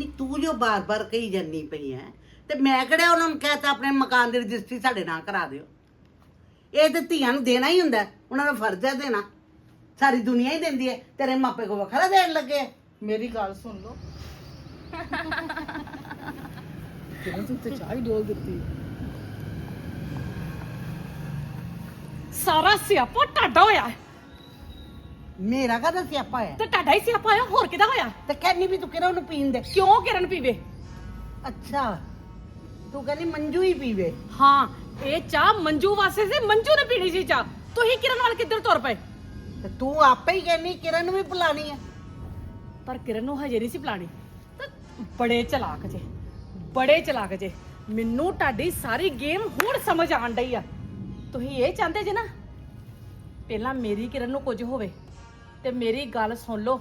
ਨਹੀਂ ਤੂੰ ਜੋ ਬਾਰ-ਬਾਰ ਕਹੀ ਜੰਨੀ ਪਈ ਐ ਤੇ ਮੈਂ ਕਿਹੜਾ ਉਹਨਾਂ ਨੂੰ ਕਹਤਾ ਆਪਣੇ ਮਕਾਨ ਦੀ ਰਜਿਸਟਰੀ ਸਾਡੇ ਨਾਂ ਕਰਾ ਦਿਓ ਇਹ ਤੇ ਧੀਆਂ ਨੂੰ ਦੇਣਾ ਹੀ ਹੁੰਦਾ ਉਹਨਾਂ ਦਾ ਫਰਜ਼ ਹੈ ਦੇਣਾ ਸਾਰੀ ਦੁਨੀਆ ਹੀ ਦਿੰਦੀ ਹੈ ਤੇਰੇ ਮਾਪੇ ਕੋ ਵੱਖਰਾ ਦੇਣ ਲੱਗੇ। ਮੇਰੀ ਗੱਲ ਸੁਣ ਲਓ ਕਿਹਨੇ ਤੂੰ ਤੇ ਚਾਹ ਹੀ ਡੋਲ ਦਿੱਤੀ ਸਾਰਾ ਸਿਆਪਾ ਟਾਡਾ ਹੋਇਆ ਹੈ। ਮੇਰਾ ਕਹਦਾ ਸਿਆਪਾ ਹੈ? ਤੇ ਟਾਡਾ ਹੀ ਸਿਆਪਾ ਹੋਇਆ ਹੋਰ ਕਿਹਦਾ ਹੋਇਆ? ਤੇ ਕਹਿੰਨੀ ਵੀ ਤੂੰ ਕਿਹੜਾ ਉਹਨੂੰ ਪੀਣ ਦੇ? ਕਿਉਂ ਕਿਰਨ ਪੀਵੇ? ਅੱਛਾ ਤੂੰ ਕਹਿੰਦੀ ਮੰਜੂ ਹੀ ਪੀਵੇ। ਹਾਂ ਇਹ ਚਾਹ ਮੰਜੂ ਵਾਸਤੇ ਸੀ ਮੰਜੂ ਨੇ ਪੀਣੀ ਸੀ ਚਾਹ। ਤੁਸੀਂ ਕਿਰਨ ਨਾਲ ਕਿੱਧਰ ਤੁਰ ਪਏ? ਤੇ ਤੂੰ ਆਪੇ ਹੀ ਕਹਿੰਨੀ ਕਿਰਨ ਨੂੰ ਵੀ ਪਿਲਾਣੀ ਹੈ। ਪਰ ਕਿਰਨ ਨੂੰ ਹਜੇ ਨਹੀਂ ਸੀ ਪਲਾਣੀ। ਤਾਂ ਬੜੇ ਚਲਾਕ ਜੇ ਬੜੇ ਚਲਾਕ ਜੇ। ਮੈਨੂੰ ਤੁਹਾਡੀ ਸਾਰੀ ਗੇਮ ਹੁਣ ਸਮਝ ਆਣ ਡਈ ਆ। ਤੁਸੀਂ ਇਹ ਚਾਹੁੰਦੇ ਜੇ ਨਾ ਪਹਿਲਾਂ ਮੇਰੀ ਕਿਰਨ ਨੂੰ ਕੁਝ ਹੋਵੇ। ਤੇ ਮੇਰੀ ਗੱਲ ਸੁਣ ਲਓ।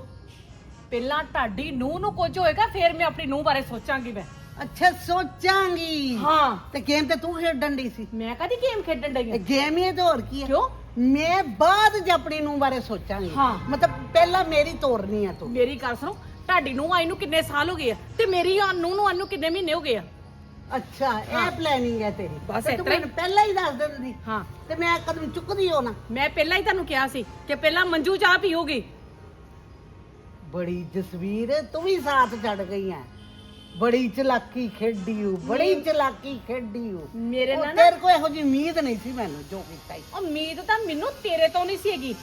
ਪਹਿਲਾਂ ਤੁਹਾਡੀ ਨੂੰਹ ਨੂੰ ਕੁਝ ਹੋਏਗਾ ਫਿਰ ਮੈਂ ਆਪਣੀ ਨੂੰਹ ਬਾਰੇ ਸੋਚਾਂਗੀ ਮੈਂ। ਅੱਛਾ ਸੋਚਾਂਗੀ। ਹਾਂ। ਤੇ ਗੇਮ ਤੇ ਤੂੰ ਖੇਡਣ ਦੀ ਸੀ? ਮੈਂ ਕਦੀ ਗੇਮ ਖੇਡਣ ਡਈ ਆਂ? ਗੇਮ ਹੀ ਤੇ ਹੋਰ ਕੀ ਹੈ ਕਿਉਂ? ਮੈਂ ਬਾਅਦ ਚ ਆਪਣੀ ਨੂੰ ਬਾਰੇ ਸੋਚਾਂਗੀ। ਹਾਂ। ਮਤਲਬ ਪਹਿਲਾਂ ਮੇਰੀ ਤੋਰਨੀ ਆ ਤੂੰ। ਮੇਰੀ ਗੱਲ ਸੁਣੋ ਤੁਹਾਡੀ ਨੂੰ ਆਈ ਨੂੰ ਕਿੰਨੇ ਸਾਲ ਹੋ ਗਏ ਆ? ਤੇ ਮੇਰੀ ਆ ਨੂੰ ਨੂੰ ਆਈ ਨੂੰ ਕਿੰਨੇ ਮਹੀਨੇ ਹੋ ਗਏ ਆ? ਅੱਛਾ। ਇਹ ਪਲੈਨਿੰਗ ਹੈ ਤੇਰੀ। ਬਸ ਤੇ ਤੂੰ ਤਰ੍ਹਾਂ ਹੀ। ਮੈਨੂੰ ਪਹਿਲਾਂ ਹੀ ਦੱਸ ਦਿੰਦੀ। ਹਾਂ। ਤੇ ਮੈਂ ਕਦਮ ਚੁੱਕਦੀ ਹੋ ਨਾ। ਮੈਂ ਪਹਿਲਾਂ ਹੀ ਤੁਹਾਨੂੰ ਕਿਹਾ ਸੀ ਕਿ ਪਹਿਲਾਂ ਮੰਜੂ ਚਾਹ ਪੀਊਗੀ। ਬੜੀ ਜਸਵੀਰ ਤੂੰ ਵੀ ਸਾਥ ਛੱਡ ਗਈ ਹੈ ਬੜੀ ਚਲਾਕੀ ਖੇਡੀ ਹੂੰ ਬੜੀ ਚਲਾਕੀ ਖੇਡੀ ਹੂੰ ਮੇਰੇ ਉਹ ਨਾਲ ਨਾ ਤੇਰੇ ਕੋਲ ਇਹੋ ਜਿਹੀ ਉਮੀਦ ਨਹੀਂ ਸੀ ਮੈਨੂੰ ਜੋ ਕੀਤਾ ਈ। ਉਮੀਦ ਤਾਂ ਮੈਨੂੰ ਤੇਰੇ ਤੋਂ ਨਹੀਂ ਸੀ ਹੈਗੀ।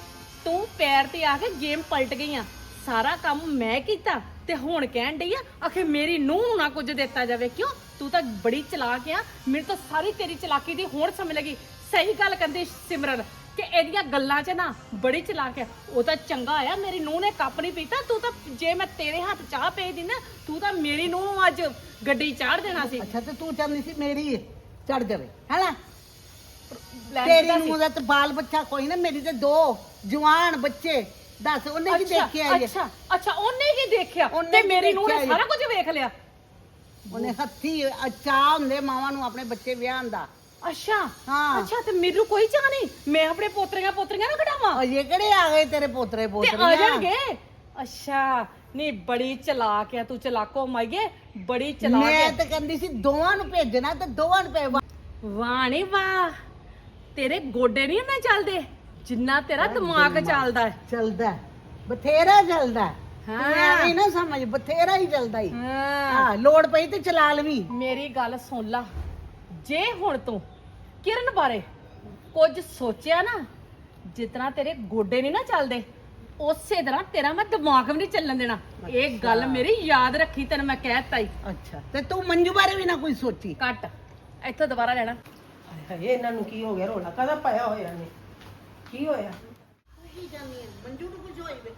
ਤੂੰ ਪੈਰ ਤੇ ਆ ਕੇ ਗੇਮ ਪਲਟ ਗਈ ਆ। ਸਾਰਾ ਕੰਮ ਮੈਂ ਕੀਤਾ ਤੇ ਹੁਣ ਕਹਿਣ ਡਈ ਆ ਆਖੇ ਮੇਰੀ ਨੂੰਹ ਨੂੰ ਨਾ ਕੁਝ ਦਿੱਤਾ ਜਾਵੇ। ਕਿਉਂ? ਤੂੰ ਤਾਂ ਬੜੀ ਚਲਾਕ ਆ। ਮੈਨੂੰ ਤਾਂ ਸਾਰੀ ਤੇਰੀ ਚਲਾਕੀ ਦੀ ਹੁਣ ਸਮਝ ਲੱਗੀ। ਸਹੀ ਗੱਲ ਕਹਿੰਦੀ ਸਿਮਰਨ ਕਿ ਇਹਦੀਆਂ ਗੱਲਾਂ 'ਚ ਨਾ ਬੜੀ ਚਲਾਕ ਆ। ਉਹ ਤਾਂ ਚੰਗਾ ਆ ਮੇਰੀ ਨੂੰਹ ਨੇ ਕੱਪ ਨਹੀਂ ਪੀਤਾ। ਤੂੰ ਤਾਂ ਜੇ ਮੈਂ ਤੇਰੇ ਹੱਥ ਚਾਹ ਪਈ ਦੀ ਨਾ ਤੂੰ ਤਾਂ ਮੇਰੀ ਨੂੰਹ ਨੂੰ ਅੱਜ ਗੱਡੀ ਚਾੜ ਦੇਣਾ ਸੀ। ਅੱਛਾ ਤੇ ਤੂੰ ਚਾਹੁੰਦੀ ਸੀ ਮੇਰੀ ਚੜ ਜਾਵੇ ਹੈਨਾ ਤੇਰੀ ਕੀਤਾ ਸੀ। ਨੂੰ ਦਾ ਤੇ ਬਾਲ ਬੱਚਾ ਕੋਈ ਨਾ ਮੇਰੀ ਤੇ ਦੋ ਜਵਾਨ ਬੱਚੇ ਦੱਸ ਉਹਨੇ ਕੀ ਅੱਛਾ, ਦੇਖਿਆ ਇਹ? ਅੱਛਾ ਅੱਛਾ ਉਹਨੇ ਹੀ ਦੇਖਿਆ ਉਹਨੇ ਤੇ ਕੀ ਮੇਰੀ ਨੂੰਹ ਨੇ ਦੇਖਿਆ ਸਾਰਾ ਕੁਝ ਵੇਖ ਲਿਆ। ਉਹਨੇ ਹੱਥੀ ਚਾਹ ਹੁੰਦੇ ਮਾਵਾਂ ਨੂੰ ਆਪਣੇ ਬੱਚੇ ਵਿਆਹਣ ਦਾ। ਅੱਛਾ? ਹਾਂ। ਅੱਛਾ ਤੇ ਮੈਨੂੰ ਕੋਈ ਚਾਹ ਨਹੀਂ? ਮੈਂ ਆਪਣੇ ਪੋਤਰੀਆਂ ਪੋਤਰੀਆਂ ਨੂੰ ਕਢਾਵਾਂ? ਉਹ ਇਹ ਕਿਹੜੇ ਆ ਗਏ ਤੇਰੇ ਪੋਤਰੇ ਤੇ ਪੋਤਰੀਆਂ? ਆ ਜਾਣਗੇ? ਅੱਛਾ ਨਹੀਂ ਬੜੀ ਚਲਾਕ ਆ ਤੂੰ ਚਲਾਕੋ ਮਾਈਏ ਬੜੀ ਚਲਾਕ ਮੈਂ ਤਾਂ ਕਹਿੰਦੀ ਸੀ ਦੋਵਾਂ ਨੂੰ ਭੇਜਣਾ ਤੇ ਦੋਵਾਂ ਨੂੰ ਭੇਜ ਵਾਹ ਨੀ ਵਾਹ ਤੇਰੇ ਗੋਡੇ ਨਹੀਂ ਨਾ ਚੱਲਦੇ? ਜਿੰਨਾ ਤੇਰਾ ਦਿਮਾਗ ਚੱਲਦਾ ਹੈ ਚੱਲਦਾ ਹੈ। ਬਥੇਰਾ ਚੱਲਦਾ ਹੈ। ਤੂੰ ਹਾਂ। ਐਵੇਂ ਨਾ ਸਮਝ ਬਥੇਰਾ ਹੀ ਚੱਲਦਾ ਹੀ ਹਾਂ। ਹਾਂ ਲੋੜ ਪਈ ਤੇ ਚਲਾ ਲਵੀ ਮੇਰੀ ਗੱਲ ਸੁਣ ਲਾ। ਜੇ ਹੁਣ ਤੂੰ ਕਿਰਨ ਬਾਰੇ ਕੁਝ ਸੋਚਿਆ ਨਾ ਜਿਤਨਾ ਤੇਰੇ ਗੋਡੇ ਨਹੀਂ ਨਾ ਚੱਲਦੇ ਉਸੇ ਤਰ੍ਹਾਂ ਤੇਰਾ ਮੈਂ ਦਿਮਾਗ ਵੀ ਨਹੀਂ ਚੱਲਣ ਦੇਣਾ। ਇਹ ਗੱਲ ਮੇਰੀ ਯਾਦ ਰੱਖੀ ਤੈਨੂੰ ਮੈਂ ਕਹਿਤਾ ਹੀ ਅੱਛਾ ਤੇ ਤੂੰ ਮੰਜੂ ਬਾਰੇ ਵੀ ਨਾ ਕੋਈ ਸੋਚੀ। ਕੱਟ ਇੱਥੋਂ ਦੁਬਾਰਾ ਲੈਣਾ। ਹਾਏ ਇਹਨਾਂ ਨੂੰ ਕੀ ਹੋ ਗਿਆ ਰੋਲਾ? ਕਾਹਦਾ ਪਾਇਆ ਹੋਇਆ ਨੇ ਕੀ ਹੋਇਆ ਉਹੀ ਜਾਨੀ ਹੈ ਮੰਜੂ ਨੂੰ ਕੁਝ ਹੋਈ ਵੇ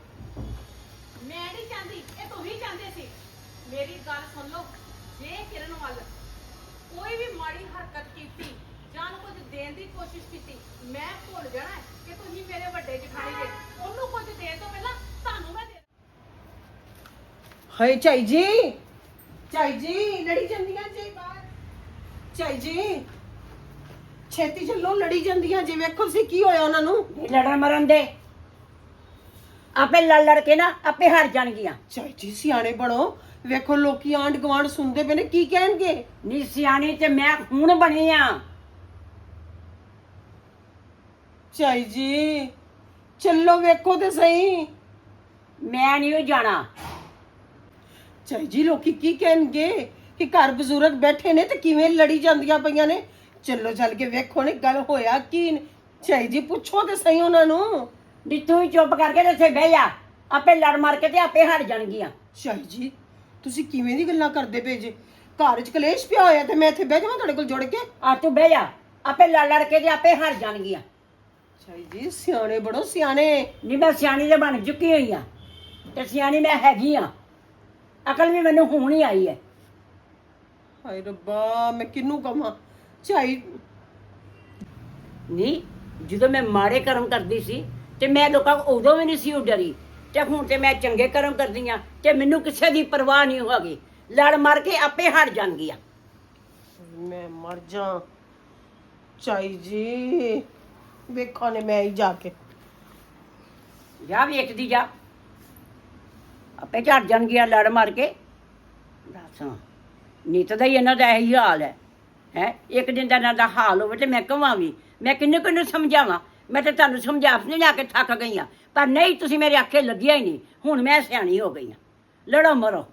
ਮੈਂ ਨਹੀਂ ਚਾਹੁੰਦੀ ਇਹ ਤੂੰ ਹੀ ਚਾਹੁੰਦੇ ਸੀ। ਮੇਰੀ ਗੱਲ ਸੁਣ ਲਓ ਜੇ ਕਿਰਨ ਵੱਲ ਕੋਈ ਵੀ ਮਾੜੀ ਹਰਕਤ ਕੀਤੀ ਜਾਂ ਨੂੰ ਕੁਝ ਦੇਣ ਦੀ ਕੋਸ਼ਿਸ਼ ਕੀਤੀ ਮੈਂ ਭੁੱਲ ਜਾਣਾ ਹੈ ਕਿ ਤੁਸੀਂ ਮੇਰੇ ਵੱਡੇ ਜਠਾਣੀ ਜੇ। ਉਹਨੂੰ ਕੁਝ ਦੇਣ ਤੋਂ ਪਹਿਲਾਂ ਤੁਹਾਨੂੰ ਮੈਂ ਦੇ ਹਾਏ ਝਾਈ ਜੀ ਝਾਈ ਜੀ ਲੜੀ ਜਾਂਦੀਆਂ ਜੀ। ਬਾਹਰ ਝਾਈ ਜੀ ਛੇਤੀ ਚੱਲੋ ਲੜੀ ਜਾਂਦੀਆਂ ਜੀ। ਵੇਖੋ ਸੀ ਕੀ ਹੋਇਆ ਉਹਨਾਂ ਨੂੰ। ਇਹ ਲੜਨ ਮਰਨ ਦੇ। ਆਪੇ ਲੜ ਲੜ ਕੇ ਨਾ ਆਪੇ ਹਾਰ ਜਾਣਗੀਆਂ। ਝਾਈ ਜੀ ਸਿਆਣੇ ਬਣੋ। ਵੇਖੋ ਲੋਕੀ ਆਂਡ ਗਵਾਂਡ ਸੁਣਦੇ ਪਏ ਨੇ ਕੀ ਕਹਿਣਗੇ? ਨੀ ਸਿਆਣੀ ਤੇ ਮੈਂ ਹੁਣ ਬਣੀ ਆ। ਝਾਈ ਜੀ ਚੱਲੋ ਵੇਖੋ ਤੇ ਸਹੀ। ਮੈਂ ਨਹੀਂ ਉਹ ਜਾਣਾ। ਝਾਈ ਜੀ ਲੋਕੀ ਕੀ ਕਹਿਣਗੇ? ਕਿ ਘਰ ਬਜ਼ੁਰਗ ਬੈਠੇ ਨੇ ਤੇ ਕਿਵੇਂ ਲੜੀ ਜਾਂਦੀਆਂ ਪਈਆਂ ਨੇ? ਚੱਲੋ ਚੱਲ ਕੇ ਵੇਖੋ ਨੇ ਗੱਲ ਹੋਇਆ ਕੀ। ਨੇ। ਝਾਈ ਜੀ ਪੁੱਛੋ ਤੇ ਸਹੀ ਉਹਨਾਂ ਨੂੰ। ਨੀ ਤੂੰ ਹੀ ਚੁੱਪ ਕਰਕੇ ਤੇ ਇੱਥੇ ਬਹਿ ਜਾ। ਆਪੇ ਲੜ ਮਾਰ ਕੇ ਤੇ ਆਪੇ ਹਾਰ ਜਾਣਗੀਆਂ। ਝਾਈ ਜੀ ਤੁਸੀਂ ਕਿਵੇਂ ਦੀ ਗੱਲਾਂ ਕਰਦੇ ਪਏ ਜੇ? ਘਰ 'ਚ ਕਲੇਸ਼ ਪਿਆ ਹੋਇਆ ਤੇ ਮੈਂ ਇੱਥੇ ਬਹਿ ਜਾਵਾਂ ਤੁਹਾਡੇ ਕੋਲ ਜੁੜ ਕੇ? ਆ ਤੂੰ ਬਹਿ ਜਾ। ਆਪੇ ਲੜ ਲੜ ਕੇ ਤੇ ਆਪੇ ਹਾਰ ਜਾਣਗੀਆਂ। ਝਾਈ ਜੀ ਸਿਆਣੇ ਬੜੋ ਸਿਆਣੇ। ਨੀ ਮੈਂ ਸਿਆਣੀ ਤੇ ਬਣ ਚੁੱਕੀ ਹੋਈ ਆ। ਤੇ ਸਿਆਣੀ ਮੈਂ ਹੈਗੀ ਆ। ਅਕਲ ਵੀ ਮੈਨੂੰ ਹੁਣ ਹੀ ਆਈ ਹੈ। ਹਾਏ ਰੱਬਾ ਮੈਂ ਕਿਹਨੂੰ ਕਵਾਂ? ਝਾਈ ਨਹੀਂ ਜਦੋਂ ਮੈਂ ਮਾੜੇ ਕਰਮ ਕਰਦੀ ਸੀ ਤੇ ਮੈਂ ਲੋਕਾਂ ਕੋਲ ਉਦੋਂ ਵੀ ਨਹੀਂ ਸੀ ਉਹ ਡਰੀ। ਤੇ ਹੁਣ ਤੇ ਮੈਂ ਚੰਗੇ ਕਰਮ ਕਰਦੀ ਆ ਤੇ ਮੈਨੂੰ ਕਿਸੇ ਦੀ ਪਰਵਾਹ ਨਹੀਂ ਹੋਗੀ। ਲੜ ਮਾਰ ਕੇ ਆਪੇ ਹਟ ਜਾਣਗੀਆਂ ਮੈਂ ਮਰ ਜਾ। ਝਾਈ ਜੀ ਵੇਖਾਂ ਨੇ ਮੈਂ ਹੀ ਜਾ ਕੇ। ਜਾ ਵੇਖਦੀ ਜਾ। ਆਪੇ ਝੜ ਜਾਣਗੀਆਂ ਲੜ ਮਾਰ ਕੇ। ਦੱਸ ਨੀਤ ਦਾ ਹੀ ਇਹਨਾਂ ਦਾ ਇਹੀ ਹਾਲ ਹੈ। ਹੈ? ਇੱਕ ਦਿਨ ਦਾ ਇਹਨਾਂ ਦਾ ਹਾਲ ਹੋਵੇ ਤੇ ਮੈਂ ਕਹਾਂ ਵੀ ਮੈਂ ਕਿੰਨੇ ਕਿੰਨੇ ਸਮਝਾਵਾਂ? ਮੈਂ ਤੇ ਤੁਹਾਨੂੰ ਸਮਝਾ ਸਮਝਾ ਜਾ ਕੇ ਥੱਕ ਗਈ ਹਾਂ। ਪਰ ਨਹੀਂ, ਤੁਸੀਂ ਮੇਰੇ ਆਖੇ ਲੱਗਿਆ ਹੀ ਨਹੀਂ। ਹੁਣ ਮੈਂ ਸਿਆਣੀ ਹੋ ਗਈ ਹਾਂ। ਲੜੋ, ਮਰੋ।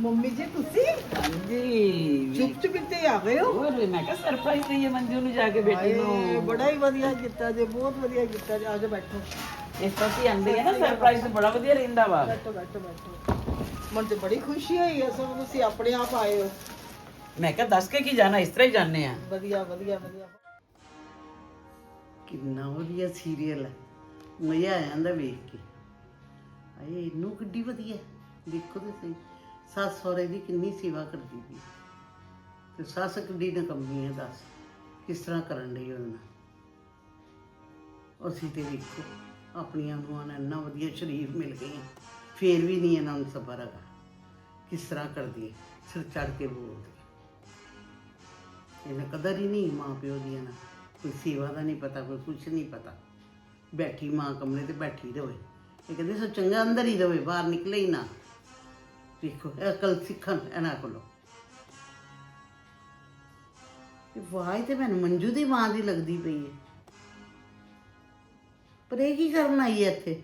ਮੰਮੀ ਜੀ ਤੁਸੀਂ? ਜੀ ਚੁੱਪ ਚੁੱਪ ਇੱਥੇ ਆ ਗਏ ਹੋ? ਹੋਰ ਮੈਂ ਕਿਹਾ ਸਰਪ੍ਰਾਈਜ਼ ਦਈਏ ਮੰਜੂ ਨੂੰ ਜਾ ਕੇ ਬੇਟੀ ਨੂੰ। ਬੜਾ ਹੀ ਵਧੀਆ ਕੀਤਾ ਜੀ ਬਹੁਤ ਵਧੀਆ ਕੀਤਾ ਜੀ। ਆਜੋ ਬੈਠੋ। ਇਸ ਤਰ੍ਹਾਂ ਸੀ ਆਂਦੀ ਹੈ ਨਾ ਸਰਪ੍ਰਾਈਜ਼ ਬੜਾ ਵਧੀਆ ਰਹਿੰਦਾ ਵਾ। ਬੈਠੋ ਬੈਠੋ ਬੈਠੋ। ਮਨ ਤੇ ਬੜੀ ਖੁਸ਼ੀ ਹੋਈ ਹੈ ਸਭ ਤੁਸੀਂ ਆਪਣੇ ਆਪ ਆਏ ਹੋ। ਮੈਂ ਕਿਹਾ ਦੱਸ ਕੇ ਕੀ ਜਾਣਾ ਇਸ ਤਰ੍ਹਾਂ ਹੀ ਜਾਣੇ ਆ ਵਧੀਆ ਵਧੀਆ ਵਧੀਆ। ਕਿੰਨਾ ਵਧੀਆ ਸੀਰੀਅਲ ਹੈ। ਮਜ਼ਾ ਆ ਜਾਂਦਾ ਵੇਖ ਕੇ। ਆਏ ਇਹਨੂੰ ਕਿੱਡੀ ਵਧੀਆ। ਦੇਖੋ ਤੇ ਸਹੀ ਸੱਸ ਸਹੁਰੇ ਦੀ ਕਿੰਨੀ ਸੇਵਾ ਕਰਦੀ ਪਈ ਤੇ ਸੱਸ ਕਿੱਡੀ ਨਕੰਮੀ ਹੈ ਦੱਸ, ਕਿਸ ਤਰ੍ਹਾਂ ਕਰਨ ਲਈ ਉਹਦੇ ਨਾਲ? ਅਸੀਂ ਤੇ ਵੇਖੋ ਆਪਣੀਆਂ ਨੂੰਹਾਂ ਨੂੰ ਇੰਨਾ ਵਧੀਆ ਸ਼ਰੀਫ ਮਿਲ ਗਈਆਂ, ਫੇਰ ਵੀ ਨਹੀਂ ਇਹਨਾਂ ਨੂੰ ਸਬਰ ਹੈਗਾ। ਕਿਸ ਤਰ੍ਹਾਂ ਕਰਦੀ ਹੈ? ਸਿਰ ਚੜ ਕੇ ਬੋਲਦੀ ਇਹਨਾਂ ਕਦਰ ਹੀ ਨਹੀਂ ਮਾਂ ਪਿਓ ਦੀਆਂ ਨਾ ਕੋਈ ਸੇਵਾ ਦਾ ਨਹੀਂ ਪਤਾ, ਕੋਈ ਕੁਛ ਨਹੀਂ ਪਤਾ। ਬੈਠੀ ਮਾਂ ਕਮਰੇ ਤੇ ਬੈਠੀ ਰਹੇ ਇਹ ਕਹਿੰਦੇ, ਸੋ ਚੰਗਾ ਅੰਦਰ ਹੀ ਰਵੇ, ਬਾਹਰ ਨਿਕਲੇ ਹੀ ਨਾ। ਵੇਖੋ ਇਹ ਅਕਲ ਸਿੱਖਣ ਇਹਨਾਂ ਕੋਲੋਂ। ਤੇ ਵਾਹ ਤੇ ਮੈਨੂੰ ਮੰਜੂ ਦੀ ਮਾਂ ਦੀ ਲੱਗਦੀ ਪਈ ਹੈ ਪਰ ਇਹ ਕੀ ਕਰਨ ਆਈ ਹੈ ਇੱਥੇ?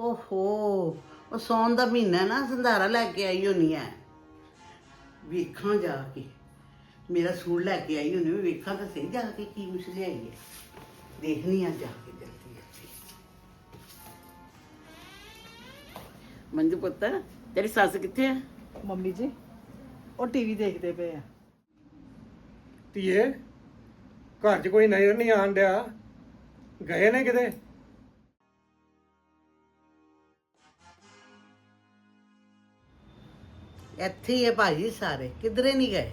ਓਹੋ, ਉਹ ਸੌਣ ਦਾ ਮਹੀਨਾ ਨਾ, ਸੰਧਾਰਾ ਲੈ ਕੇ ਆਈ ਹੋਣੀ ਹੈ ਵੇਖਾਂ ਜਾ ਕੇ। ਮੇਰਾ ਸੂਟ ਲੈ ਕੇ ਆਈ ਹੋਣੀ ਵੇਖਾਂ ਤਾਂ ਸਹੀ ਜਾ ਕੇ ਕੀ ਕੁਛ ਲਿਆਈ ਹੈ ਦੇਖਣੀ ਆ ਜਾ ਕੇ ਜਲਦੀ ਜਲਦੀ ਮੰਜੂ ਪੁੱਤ ਤੇਰੀ ਸੱਸ ਕਿੱਥੇ ਆ? ਮੰਮੀ ਜੀ ਉਹ ਟੀਵੀ ਦੇਖਦੇ ਪਏ ਆ। ਧੀਏ ਘਰ 'ਚ ਕੋਈ ਨਜ਼ਰ ਨਹੀਂ ਆਣ ਡਿਆ। ਗਏ ਨੇ ਕਿਤੇ? ਇੱਥੇ ਹੀ ਹੈ ਭਾਜੀ ਸਾਰੇ ਕਿਧਰੇ ਨਹੀਂ ਗਏ?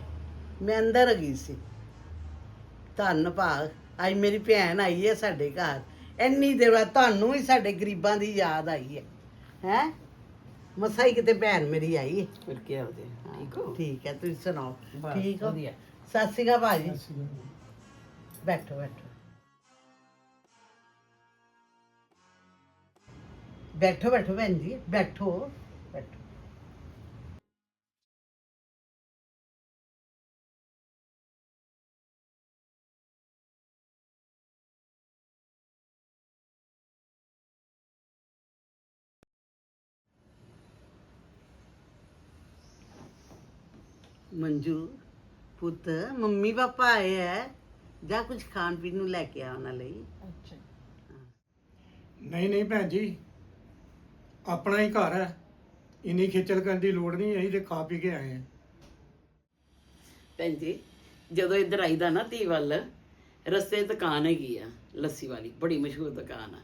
ਮੈਂ ਅੰਦਰ ਗਈ ਸੀ। ਧੰਨ ਭਾਗ ਅੱਜ ਮੇਰੀ ਭੈਣ ਆਈ ਹੈ ਸਾਡੇ ਘਰ। ਇੰਨੀ ਦੇਰ ਬਾਅਦ ਤੁਹਾਨੂੰ ਵੀ ਸਾਡੇ ਗਰੀਬਾਂ ਦੀ ਯਾਦ ਆਈ ਹੈ ਹੈ? ਮਸਾਈ ਕਿਤੇ ਭੈਣ ਮੇਰੀ ਆਈ ਹੈ ਫਿਰ ਕੀ ਹੋ ਜੇ ਠੀਕ ਹੋ? ਠੀਕ ਹੈ ਤੁਸੀਂ ਸੁਣਾਓ। ਬਸ, ਠੀਕ ਹੋ? ਵਧੀਆ। ਸਤਿ ਸ਼੍ਰੀ ਅਕਾਲ ਭਾਜੀ। ਬੈਠੋ ਬੈਠੋ। ਬੈਠੋ ਬੈਠੋ ਭੈਣ ਜੀ ਬੈਠੋ ਬੈਠੋ। ਮੰਜੂ ਪੁੱਤ ਮੰਮੀ ਪਾਪਾ ਆਏ ਹੈ ਜਾਂ ਕੁਝ ਖਾਣ ਪੀਣ ਨੂੰ ਲੈ ਕੇ ਆ ਉਹਨਾਂ ਲਈ। ਅੱਛਾ। ਨਹੀਂ ਨਹੀਂ ਭੈਣ ਜੀ ਆਪਣਾ ਹੀ ਘਰ ਹੈ ਇੰਨੀ ਖੇਚਲ ਕਰਨ ਦੀ ਲੋੜ ਨਹੀਂ ਅਸੀਂ ਤੇ ਖਾ ਪੀ ਕੇ ਆਏ ਹਾਂ ਭੈਣ ਜੀ ਜਦੋਂ ਇੱਧਰ ਆਈਦਾ ਨਾ ਧੀ ਵੱਲ ਰਸਤੇ 'ਚ ਦੁਕਾਨ ਹੈਗੀ ਆ ਲੱਸੀ ਵਾਲੀ ਬੜੀ ਮਸ਼ਹੂਰ ਦੁਕਾਨ ਆ।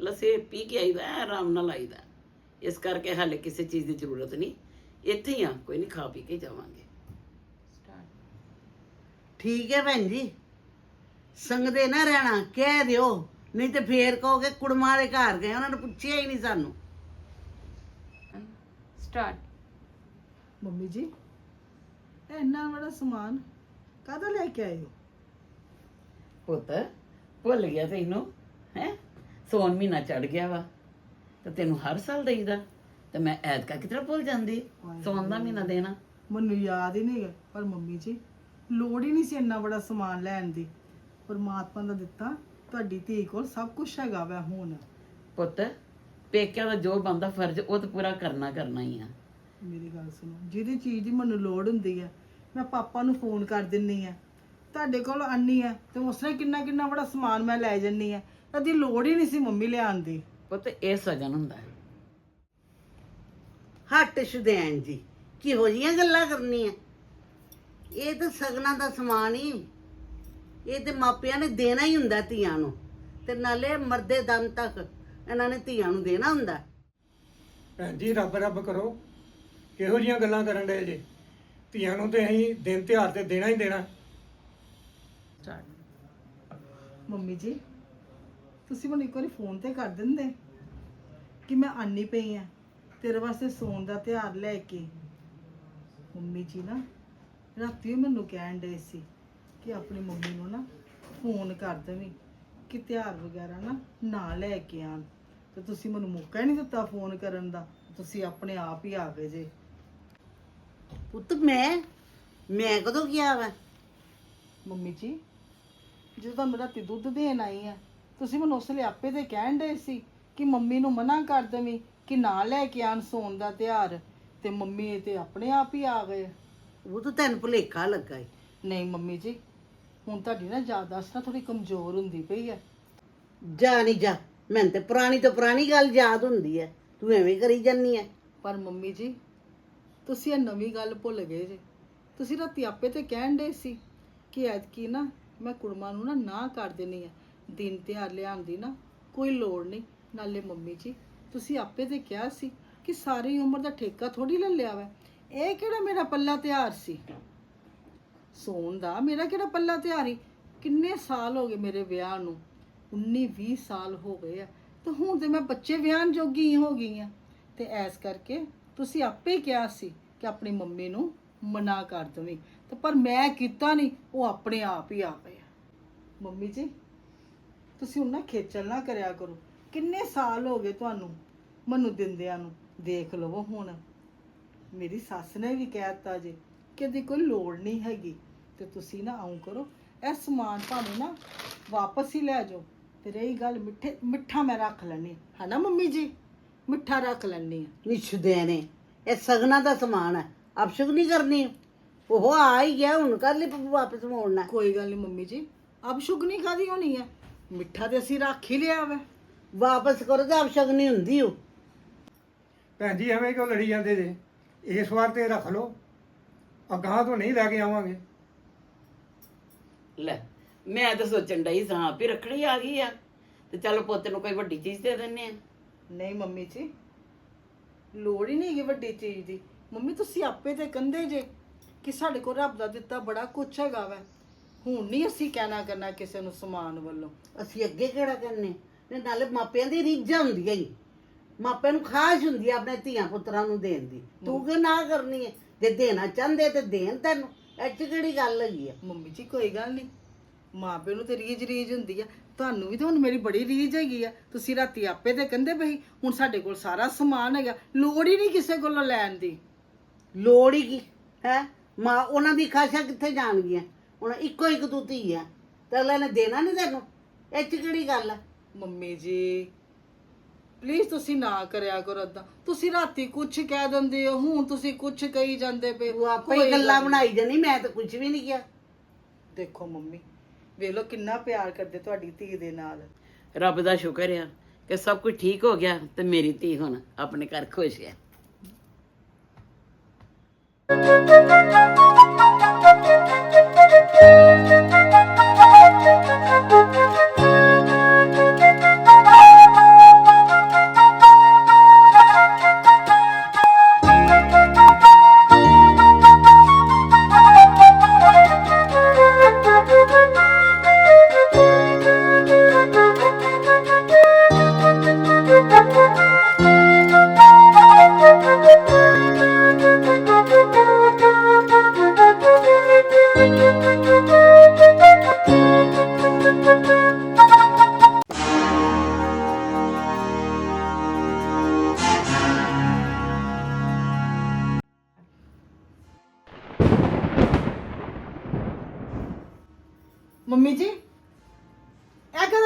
ਲੱਸੀ ਪੀ ਕੇ ਆਈਦਾ ਐਂ ਆਰਾਮ ਨਾਲ ਆਈਦਾ। ਇਸ ਕਰਕੇ ਹਾਲੇ ਕਿਸੇ ਚੀਜ਼ ਦੀ ਜ਼ਰੂਰਤ ਨਹੀਂ ਇੱਥੇ ਹੀ ਆ ਕੋਈ ਨਹੀਂ ਖਾ ਪੀ ਕੇ ਜਾਵਾਂਗੇ। ਠੀਕ ਹੈ ਭੈਣ ਜੀ। ਸੰਗਦੇ ਨਾ ਰਹਿਣਾ ਕਹਿ ਦਿਓ। ਨਹੀਂ ਤੇ ਫੇਰ ਕਹੋਗੇ ਕੁੜਮਾਂ ਦੇ ਘਰ ਗਏ ਉਹਨਾਂ ਨੇ ਪੁੱਛਿਆ ਹੀ ਨਹੀਂ ਸਾਨੂੰ। ਸਟਾਰਟ ਮੰਮੀ ਜੀ ਇਹ ਇੰਨਾ ਬੜਾ ਸਮਾਨ ਕਾਹਦਾ ਲੈ ਕੇ ਆਏ ਹੋ? ਪੁੱਤ ਭੁੱਲ ਗਿਆ ਤੈਨੂੰ ਹੈ? ਸੌਣ ਮਹੀਨਾ ਚੜ ਗਿਆ ਵਾ ਤੇ ਤੈਨੂੰ ਹਰ ਸਾਲ ਦੇਈਦਾ ਤੇ ਮੈਂ ਐਤਕਾ ਕਿਤਰਾ ਭੁੱਲ ਜਾਂਦੀ ਸੌਣ ਦਾ ਮਹੀਨਾ ਦੇਣਾ। ਮੈਨੂੰ ਯਾਦ ਹੀ ਨਹੀਂ ਹੈ ਪਰ ਮੰਮੀ ਜੀ ਲੋੜ ਹੀ ਨਹੀਂ ਸੀ ਇੰਨਾ ਬੜਾ ਸਮਾਨ ਲੈਣ ਦੀ। ਪਰਮਾਤਮਾ ਦਾ ਦਿੱਤਾ ਤੁਹਾਡੀ ਧੀ ਕੋਲ ਸਭ ਕੁਝ ਹੈਗਾ ਵੈ ਹੁਣ। ਪੁੱਤ ਪੇਕਿਆਂ ਦਾ ਜੋ ਬੰਦਾ ਫਰਜ਼ ਉਹ ਤਾਂ ਪੂਰਾ ਕਰਨਾ ਕਰਨਾ ਹੀ ਆ। ਮੇਰੀ ਗੱਲ ਸੁਣੋ ਜਿਹਦੀ ਚੀਜ਼ ਦੀ ਮੈਨੂੰ ਲੋੜ ਹੁੰਦੀ ਹੈ ਮੈਂ ਪਾਪਾ ਨੂੰ ਫੋਨ ਕਰ ਦਿੰਨੀ ਆ। ਤੁਹਾਡੇ ਕੋਲ ਆਨੀ ਹੈ ਤੇ ਉਸ ਤਰ੍ਹਾਂ ਕਿੰਨਾ ਕਿੰਨਾ ਬੜਾ ਸਮਾਨ ਮੈਂ ਲੈ ਜੰਨੀ ਆ। ਕਦੀ ਲੋੜ ਹੀ ਨਹੀਂ ਸੀ ਮੰਮੀ ਲਿਆਉਣ ਦੀ। ਪੁੱਤ ਇਹ ਸਜਨ ਹੁੰਦਾ ਹੈ। ਹੱਟ ਸ਼ੁਦੈਨ ਜੀ ਕਿਹੋ ਜੀਆਂ ਗੱਲਾਂ ਕਰਨੀਆਂ? ਇਹ ਤਾਂ ਸਗਨਾਂ ਦਾ ਸਮਾਨ ਹੀ। ਇਹ ਤੇ ਮਾਪਿਆਂ ਨੇ ਦੇਣਾ ਹੀ ਹੁੰਦਾ ਧੀਆਂ ਨੂੰ। ਤੇ ਨਾਲੇ ਮਰਦੇ ਦਮ ਤੱਕ ਇਹਨਾਂ ਨੇ ਧੀਆਂ ਨੂੰ ਦੇਣਾ ਹੁੰਦਾ। ਭੈਣ ਜੀ ਰੱਬ ਰੱਬ ਕਰੋ। ਕਿਹੋ ਜੀਆਂ ਗੱਲਾਂ ਕਰਨ ਡਏ ਜੇ? ਧੀਆਂ ਨੂੰ ਤੇ ਅਸੀਂ ਦਿਨ ਤਿਉਹਾਰ ਤੇ ਦੇਣਾ ਹੀ ਦੇਣਾ। ਮੰਮੀ ਜੀ ਤੁਸੀਂ ਮੈਨੂੰ ਇੱਕ ਵਾਰੀ ਫੋਨ ਤੇ ਕਰ ਦਿੰਦੇ ਕਿ ਮੈਂ ਆਨੀ ਪਈ ਆ ਤੇਰੇ ਵਾਸਤੇ ਸੌਣ ਦਾ ਤਿਆਰ ਲੈ ਕੇ। ਮੰਮੀ ਜੀ ਨਾ ਰਾਤੀ ਮੈਨੂੰ ਕਹਿਣ ਦੇ ਸੀ ਕਿ ਆਪਣੀ ਮੰਮੀ ਨੂੰ ਨਾ ਫੋਨ ਕਰ ਦੇਵੀਂ ਕਿ ਤਿਆਰ ਵਗੈਰਾ ਨਾ ਨਾ ਲੈ ਕੇ ਆਣ ਤੇ ਤੁਸੀਂ ਮੈਨੂੰ ਮੌਕਾ ਹੀ ਨਹੀਂ ਦਿੱਤਾ ਫੋਨ ਕਰਨ ਦਾ ਤੁਸੀਂ ਆਪਣੇ ਆਪ ਹੀ ਆ ਗਏ ਜੇ। ਪੁੱਤ ਮੈਂ ਮੈਂ ਕਦੋਂ ਗਿਆ ਵਾ? ਮੰਮੀ ਜੀ ਜਦੋਂ ਤੁਹਾਨੂੰ ਰਾਤੀ ਦੁੱਧ ਦੇਣ ਆਈ ਆ ਤੁਸੀਂ ਮੈਨੂੰ ਉਸ ਲਈ ਆਪੇ ਤੇ ਕਹਿਣ ਦੇ ਸੀ ਕਿ ਮੰਮੀ ਨੂੰ ਮਨਾ ਕਰ ਦੇਵੀਂ ਕਿ ਨਾ ਲੈ ਕੇ ਆਣ ਸੌਣ ਦਾ ਤਿਉਹਾਰ ਤੇ ਮੰਮੀ ਤੇ ਆਪਣੇ ਆਪ ਹੀ ਆ ਗਏ। ਉਹ ਤਾਂ ਤੈਨੂੰ ਭੁਲੇਖਾ ਲੱਗਾ ਈ। ਨਹੀਂ ਮੰਮੀ ਜੀ ਹੁਣ ਤੁਹਾਡੀ ਨਾ ਯਾਦਾਸ਼ਤ ਨਾ ਥੋੜੀ ਕਮਜ਼ੋਰ ਹੁੰਦੀ ਪਈ ਹੈ ਜਾ ਨਹੀਂ ਜਾ ਮੈਨੂੰ ਤੇ ਪੁਰਾਣੀ ਤੋਂ ਪੁਰਾਣੀ ਗੱਲ ਯਾਦ ਹੁੰਦੀ ਹੈ ਤੂੰ ਐਵੇਂ ਕਰੀ ਜਾਨੀ ਹੈ ਪਰ ਮੰਮੀ ਜੀ ਤੁਸੀਂ ਇਹ ਨਵੀਂ ਗੱਲ ਭੁੱਲ ਗਏ ਜੇ। ਤੁਸੀਂ ਰਾਤੀ ਆਪੇ ਤੇ ਕਹਿਣ ਦੇ ਸੀ ਕਿ ਐਤਕੀ ਨਾ ਮੈਂ ਕੁੜਮਾ ਨੂੰ ਨਾ ਨਾ ਕਰ ਦੇਣੀ ਹੈ ਦਿਨ ਤਿਉਹਾਰ ਲਿਆਉਣ ਦੀ ਨਾ ਕੋਈ ਲੋੜ ਨਹੀਂ। ਨਾਲੇ ਮੰਮੀ ਜੀ ਤੁਸੀਂ ਆਪੇ ਤੇ ਕਿਹਾ ਸੀ ਕਿ ਸਾਰੀ ਉਮਰ ਦਾ ਠੇਕਾ ਥੋੜੀ ਲੈ ਲਿਆ ਵਾ। ਇਹ ਕਿਹੜਾ ਮੇਰਾ ਪੱਲਾ ਤਿਉਹਾਰ ਸੀ? ਸੌਣ ਦਾ ਮੇਰਾ ਕਿਹੜਾ ਪੱਲਾ ਤਿਉਹਾਰ ਹੀ ਕਿੰਨੇ ਸਾਲ ਹੋ ਗਏ ਮੇਰੇ ਵਿਆਹ ਨੂੰ? 19 20 ਸਾਲ ਹੋ ਗਏ ਆ। ਤੇ ਹੁਣ ਤੇ ਮੈਂ ਬੱਚੇ ਵਿਆਹਨ ਜੋਗੀ ਹੋ ਗਈ ਆ। ਤੇ ਐਸ ਕਰਕੇ ਤੁਸੀਂ ਆਪੇ ਹੀ ਕਿਹਾ ਸੀ ਕਿ ਆਪਣੀ ਮੰਮੀ ਨੂੰ ਮਨਾ ਕਰ ਦਵੀਂ। ਤੇ ਪਰ ਮੈਂ ਕੀਤਾ ਨਹੀਂ, ਉਹ ਆਪਣੇ ਆਪ ਹੀ ਆ ਪਏ ਮੰਮੀ ਜੀ, ਤੁਸੀਂ ਉਹਨਾਂ ਖੇਚਲ ਨਾ ਕਰਿਆ ਕਰੋ। ਕਿੰਨੇ ਸਾਲ ਹੋ ਗਏ ਤੁਹਾਨੂੰ, ਮੈਨੂੰ ਦਿੰਦਿਆਂ ਨੂੰ। ਦੇਖ ਲਵੋ ਹੁਣ। ਮੇਰੀ ਸੱਸ ਨੇ ਵੀ ਕਹਿਤਾ ਜੀ ਕਿ ਇਹਦੀ ਕੋਈ ਲੋੜ ਨਹੀਂ ਹੈਗੀ ਤੇ ਤੁਸੀਂ ਨਾ ਆਉਂ ਕਰੋ ਇਹ ਸਮਾਨ ਭਾਵੇਂ ਨਾ ਵਾਪਸ ਹੀ ਲੈ ਜਾਓ। ਤੇ ਰਹੀ ਗੱਲ ਮਿੱਠੇ ਮਿੱਠਾ ਮੈਂ ਰੱਖ ਲੈਣੀ ਹਨਾ ਮੰਮੀ ਜੀ? ਮਿੱਠਾ ਰੱਖ ਲੈਣੀ ਨਿਸ਼ਦੇ ਨੇ। ਇਹ ਸਗਨਾ ਦਾ ਸਮਾਨ ਹੈ। ਅਪਸ਼ੁਕ ਨਹੀਂ ਕਰਨੀ। ਉਹ ਆ ਹੀ ਗਿਆ ਹੁਣ ਕਰ ਲਈ ਵਾਪਸ ਮੋੜਨਾ ਕੋਈ ਗੱਲ ਨਹੀਂ ਮੰਮੀ ਜੀ। ਅਬ ਸ਼ੁਗ ਨਹੀਂ ਖਾਦੀ ਹੋਣੀ ਹੈ? ਮਿੱਠਾ ਤੇ ਅਸੀਂ ਰੱਖ ਹੀ ਲਿਆ ਵਾ। ਵਾਪਸ ਕਰੋ ਤਾਂ ਅਪਸ਼ੁਕ ਨਹੀਂ ਹੁੰਦੀ ਉਹ ਭੈਣ ਜੀ ਐਵੇਂ ਕਿਉਂ ਲੜੀ ਜਾਂਦੇ ਜੇ? ਇਸ ਵਾਰ ਤੇ ਰੱਖ ਲਓ। ਅਗਾਂਹ ਤੋਂ ਨਹੀਂ ਲੈ ਕੇ ਆਵਾਂਗੇ। ਲੈ ਮੈਂ ਤਾਂ ਸੋਚਣ ਡਈ ਸਾਂ ਵੀ ਰੱਖੜੀ ਆ ਗਈ ਆ ਤੇ ਚੱਲ ਪੁੱਤ ਨੂੰ ਕੋਈ ਵੱਡੀ ਚੀਜ਼ ਦੇ ਦਿੰਨੇ ਆ। ਨਹੀਂ ਮੰਮੀ ਜੀ ਲੋੜ ਹੀ ਨਹੀਂ ਹੈਗੀ ਵੱਡੀ ਚੀਜ਼ ਦੀ। ਮੰਮੀ ਤੁਸੀਂ ਆਪੇ ਤੇ ਕੰਦੇ ਜੇ ਕਿ ਸਾਡੇ ਕੋਲ ਰੱਬ ਦਾ ਦਿੱਤਾ ਬੜਾ ਕੁਛ ਹੈਗਾ ਵਾ। ਹੁਣ ਨਹੀਂ ਅਸੀਂ ਕਹਿਣਾ ਕਰਨਾ ਕਿਸੇ ਨੂੰ ਸਮਾਨ ਵੱਲੋਂ। ਅਸੀਂ ਅੱਗੇ ਕਿਹੜਾ ਕਰਨੇ? ਨੇ ਨਾਲੇ ਮਾਪਿਆਂ ਦੀ ਰੀਝਾਂ ਹੁੰਦੀਆਂ ਹੀ। ਮਾਪਿਆਂ ਨੂੰ ਖਾਸ਼ ਹੁੰਦੀ ਆ ਆਪਣੇ ਧੀਆਂ ਪੁੱਤਰਾਂ ਨੂੰ ਦੇਣ ਦੀ। ਤੂੰ ਕਿ ਨਾ ਕਰਨੀ ਹੈ ਜੇ ਦੇਣਾ ਚਾਹੁੰਦੇ ਤੇ ਦੇਣ ਤੈਨੂੰ। ਇਹ 'ਚ ਕਿਹੜੀ ਗੱਲ ਹੈਗੀ ਆ? ਮੰਮੀ ਜੀ ਕੋਈ ਗੱਲ ਨਹੀਂ ਮਾਪਿਆਂ ਨੂੰ ਤੇ ਰੀਝ ਰੀਝ ਹੁੰਦੀ ਆ। ਤੁਹਾਨੂੰ ਵੀ ਤਾਂ ਹੁਣ ਮੇਰੀ ਬੜੀ ਰੀਝ ਹੈਗੀ ਆ। ਤੁਸੀਂ ਰਾਤੀ ਆਪੇ ਤੇ ਕਹਿੰਦੇ ਪਈ ਹੁਣ ਸਾਡੇ ਕੋਲ ਸਾਰਾ ਸਮਾਨ ਹੈਗਾ। ਲੋੜ ਹੀ ਨਹੀਂ ਕਿਸੇ ਕੋਲੋਂ ਲੈਣ ਦੀ। ਲੋੜ ਹੀ ਕੀ? ਹੈ? ਮਾਂ ਉਹਨਾਂ ਦੀ ਖਾਸ਼ਾ ਕਿੱਥੇ ਜਾਣਗੀਆਂ? ਹੁਣ ਇੱਕੋ ਇੱਕ ਤੂੰ ਧੀ ਆ। ਤੇ ਅਗਲੇ ਨੇ ਦੇਣਾ ਨਹੀਂ ਤੈਨੂੰ? ਇਹ 'ਚ ਕਿਹੜੀ ਗੱਲ ਆ? ਮੰਮੀ ਜੀ ਪਲੀਜ਼ ਤੁਸੀਂ ਨਾ ਕਰਿਆ ਕਰੋ ਏਦਾਂ। ਤੁਸੀਂ ਰਾਤੀ ਕੁਝ ਕਹਿ ਦਿੰਦੇ ਹੋ ਹੁਣ ਤੁਸੀਂ ਕੁਝ ਕਹੀ ਜਾਂਦੇ ਪਏ। ਤੂੰ ਆਪੇ ਕੋਈ ਹੀ ਗੱਲਾਂ। ਬਣਾਈ ਜਾਨੀ ਮੈਂ ਤਾਂ ਕੁਝ ਵੀ ਨਹੀਂ ਕਿਹਾ। ਦੇਖੋ ਮੰਮੀ ਵੇਖ ਲਓ ਕਿੰਨਾ ਪਿਆਰ ਕਰਦੇ ਤੁਹਾਡੀ ਧੀ ਦੇ ਨਾਲ। ਰੱਬ ਦਾ ਸ਼ੁਕਰ ਆ ਕਿ ਸਭ ਕੁਝ ਠੀਕ ਹੋ ਗਿਆ ਤੇ ਮੇਰੀ ਧੀ ਹੁਣ ਆਪਣੇ ਘਰ ਖੁਸ਼ ਹੈ।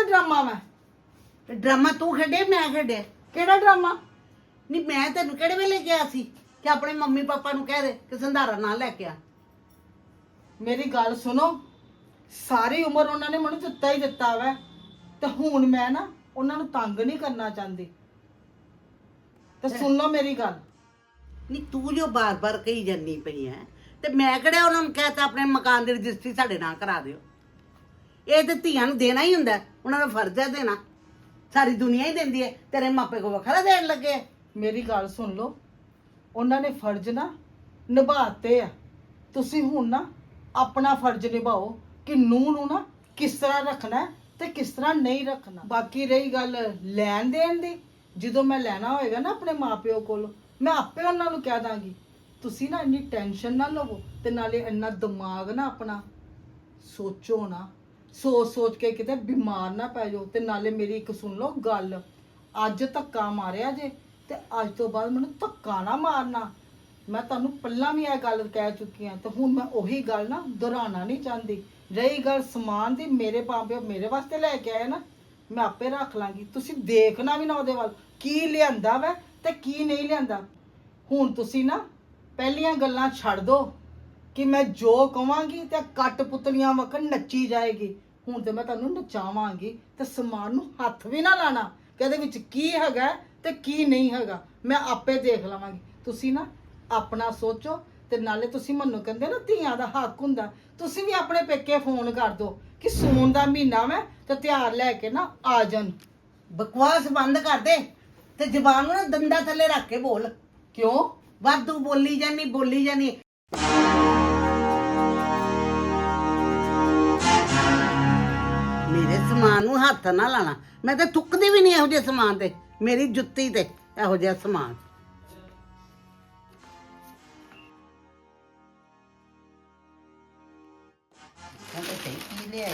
ਡਰਾਮਾ ਵਾ? ਤੇ ਡਰਾਮਾ ਤੂੰ ਖੇਡੇ ਮੈਂ ਖੇਡਿਆ। ਕਿਹੜਾ ਡਰਾਮਾ? ਨਹੀਂ ਮੈਂ ਤੈਨੂੰ ਕਿਹੜੇ ਵੇਲੇ ਕਿਹਾ ਸੀ ਕਿ ਆਪਣੇ ਮੰਮੀ ਪਾਪਾ ਨੂੰ ਕਹਿ ਦੇ ਕਿ ਸੰਧਾਰਾ ਨਾ ਲੈ ਕੇ ਆ। ਮੇਰੀ ਗੱਲ ਸੁਣੋ। ਸਾਰੀ ਉਮਰ ਉਹਨਾਂ ਨੇ ਮੈਨੂੰ ਦਿੱਤਾ ਹੀ ਦਿੱਤਾ ਵਾ। ਤੇ ਹੁਣ ਮੈਂ ਨਾ ਉਹਨਾਂ ਨੂੰ ਤੰਗ ਨਹੀਂ ਕਰਨਾ ਚਾਹੁੰਦੀ। ਤੇ ਸੁਣ ਲਓ ਮੇਰੀ ਗੱਲ। ਨਹੀਂ ਤੂੰ ਜੋ ਬਾਰ-ਬਾਰ ਕਹੀ ਜੰਨੀ ਪਈ ਐ ਤੇ ਮੈਂ ਕਿਹੜਾ ਉਹਨਾਂ ਨੂੰ ਕਹਤਾ ਆਪਣੇ ਮਕਾਨ ਦੀ ਰਜਿਸਟਰੀ ਸਾਡੇ ਨਾਂ ਕਰਾ ਦਿਓ। ਇਹ ਤੇ ਧੀਆਂ ਨੂੰ ਦੇਣਾ ਹੀ ਹੁੰਦਾ ਉਹਨਾਂ ਦਾ ਫਰਜ਼ ਹੈ ਦੇਣਾ। ਸਾਰੀ ਦੁਨੀਆ ਹੀ ਦਿੰਦੀ ਹੈ। ਤੇਰੇ ਮਾਪੇ ਕੋ ਵੱਖਰਾ ਦੇਣ ਲੱਗੇ ਆ। ਮੇਰੀ ਗੱਲ ਸੁਣ ਲਓ। ਉਹਨਾਂ ਨੇ ਫਰਜ਼ ਨਾ ਨਿਭਾਤੇ ਆ। ਤੁਸੀਂ ਹੁਣ ਨਾ ਆਪਣਾ ਫਰਜ਼ ਨਿਭਾਓ ਕਿ ਨੂੰਹ ਨੂੰ ਨਾ ਕਿਸ ਤਰ੍ਹਾਂ ਰੱਖਣਾ ਹੈ ਤੇ ਕਿਸ ਤਰ੍ਹਾਂ ਨਹੀਂ ਰੱਖਣਾ। ਬਾਕੀ ਰਹੀ ਗੱਲ ਲੈਣ ਦੇਣ ਦੀ। ਜਦੋਂ ਮੈਂ ਲੈਣਾ ਹੋਏਗਾ ਨਾ ਆਪਣੇ ਮਾਪਿਓ ਕੋਲ, ਮੈਂ ਆਪੇ ਉਹਨਾਂ ਨੂੰ ਕਹਿ ਦਾਂਗੀ। ਤੁਸੀਂ ਨਾ ਇੰਨੀ ਟੈਨਸ਼ਨ ਨਾ ਲਵੋ ਤੇ ਨਾਲੇ ਇੰਨਾ ਦਿਮਾਗ ਨਾ ਆਪਣਾ ਸੋਚੋ ਨਾ। ਸੋਚ ਸੋਚ ਕੇ ਕਿਤੇ ਬਿਮਾਰ ਨਾ ਪੈ ਜਾਓ ਤੇ ਨਾਲੇ ਮੇਰੀ ਇੱਕ ਸੁਣ ਲਓ ਗੱਲ। ਅੱਜ ਧੱਕਾ ਮਾਰਿਆ ਜੇ ਤੇ ਅੱਜ ਤੋਂ ਬਾਅਦ ਮੈਨੂੰ ਧੱਕਾ ਨਾ ਮਾਰਨਾ। ਮੈਂ ਤੁਹਾਨੂੰ ਪਹਿਲਾਂ ਵੀ ਇਹ ਗੱਲ ਕਹਿ ਚੁੱਕੀ ਹਾਂ ਤੇ ਹੁਣ ਮੈਂ ਉਹੀ ਗੱਲ ਨਾ ਦੁਹਰਾਉਣਾ ਨਹੀਂ ਚਾਹੁੰਦੀ। ਰਹੀ ਗੱਲ ਸਮਾਨ ਦੀ, ਮੇਰੇ ਪਾਪੇ ਮੇਰੇ ਵਾਸਤੇ ਲੈ ਕੇ ਆਏ ਨਾ, ਮੈਂ ਆਪੇ ਰੱਖ ਲਾਂਗੀ। ਤੁਸੀਂ ਦੇਖਣਾ ਵੀ ਨਾ ਉਹਦੇ ਵੱਲ, ਕੀ ਲਿਆਂਦਾ ਵੈ ਤੇ ਕੀ ਨਹੀਂ ਲਿਆਂਦਾ। ਹੁਣ ਤੁਸੀਂ ਨਾ ਪਹਿਲੀਆਂ ਗੱਲਾਂ ਛੱਡ ਦੋ ਕਿ ਮੈਂ ਜੋ ਕਵਾਂਗੀ ਤੇ ਕੱਟ ਪੁਤਲੀਆਂ ਵਕਨ ਨੱਚੀ ਜਾਏਗੀ। ਹੁਣ ਤੇ ਮੈਂ ਤੁਹਾਨੂੰ ਨਚਾਵਾਂਗੀ ਤੇ ਸਮਾਨ ਨੂੰ ਹੱਥ ਵੀ ਨਾ ਲਾਣਾ ਕਿ ਇਹਦੇ ਵਿੱਚ ਕੀ ਹੈਗਾ ਤੇ ਕੀ ਨਹੀਂ ਹੈਗਾ, ਮੈਂ ਆਪੇ ਦੇਖ ਲਵਾਂਗੀ। ਤੁਸੀਂ ਨਾ ਆਪਣਾ ਸੋਚੋ ਤੇ ਨਾਲੇ ਤੁਸੀਂ ਮੈਨੂੰ ਕਹਿੰਦੇ ਨਾ ਧੀਆਂ ਦਾ ਹੱਕ ਹੁੰਦਾ, ਤੁਸੀਂ ਵੀ ਆਪਣੇ ਪੇਕੇ ਫੋਨ ਕਰ ਦਿਓ ਕਿ ਸੂਨ ਦਾ ਮਹੀਨਾ ਮੈਂ ਤੇ ਤਿਆਰ ਲੈ ਕੇ ਨਾ ਆ ਜਾਣ। ਬਕਵਾਸ ਬੰਦ ਕਰ ਦੇ ਤੇ ਜ਼ਬਾਨ ਨੂੰ ਨਾ ਦੰਦਾ ਥੱਲੇ ਰੱਖ ਕੇ ਬੋਲ। ਕਿਉਂ? ਵਾਧੂ ਬੋਲੀ ਜਾਨੀ ਬੋਲੀ ਜਾਨੀ। ਸਮਾਨ ਨੂੰ ਹੱਥ ਨਾ ਲਾਣਾ। ਮੈਂ ਤਾਂ ਥੁੱਕਦੀ ਵੀ ਨਹੀਂ ਇਹੋ ਜਿਹੇ ਸਮਾਨ ਤੇ। ਮੇਰੀ ਜੁੱਤੀ ਤੇ ਇਹੋ ਜਿਹਾ ਸਮਾਨ। ਕਹਿੰਦੇ ਸਹੀ ਕੀ ਲਿਆਏ